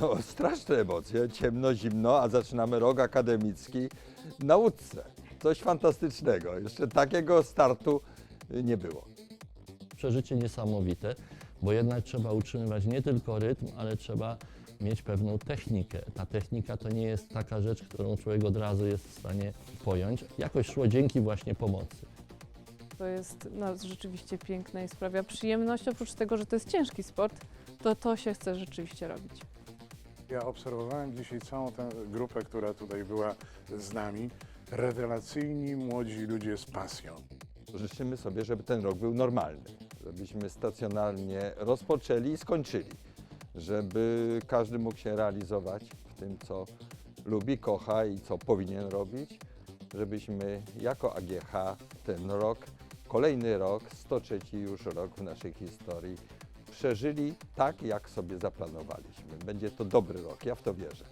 No, straszne emocje, ciemno, zimno, a zaczynamy rok akademicki na łódce. Coś fantastycznego. Jeszcze takiego startu nie było. Przeżycie niesamowite, bo jednak trzeba utrzymywać nie tylko rytm, ale trzeba mieć pewną technikę. Ta technika to nie jest taka rzecz, którą człowiek od razu jest w stanie pojąć. Jakoś szło dzięki właśnie pomocy. To jest no, rzeczywiście piękne i sprawia przyjemność. Oprócz tego, że to jest ciężki sport, to to się chce rzeczywiście robić. Ja obserwowałem dzisiaj całą tę grupę, która tutaj była z nami. Rewelacyjni młodzi ludzie z pasją. Życzymy sobie, żeby ten rok był normalny, żebyśmy stacjonarnie rozpoczęli i skończyli, żeby każdy mógł się realizować w tym, co lubi, kocha i co powinien robić, żebyśmy jako AGH ten rok, kolejny rok, 103 już rok w naszej historii, przeżyli tak, jak sobie zaplanowaliśmy. Będzie to dobry rok, ja w to wierzę.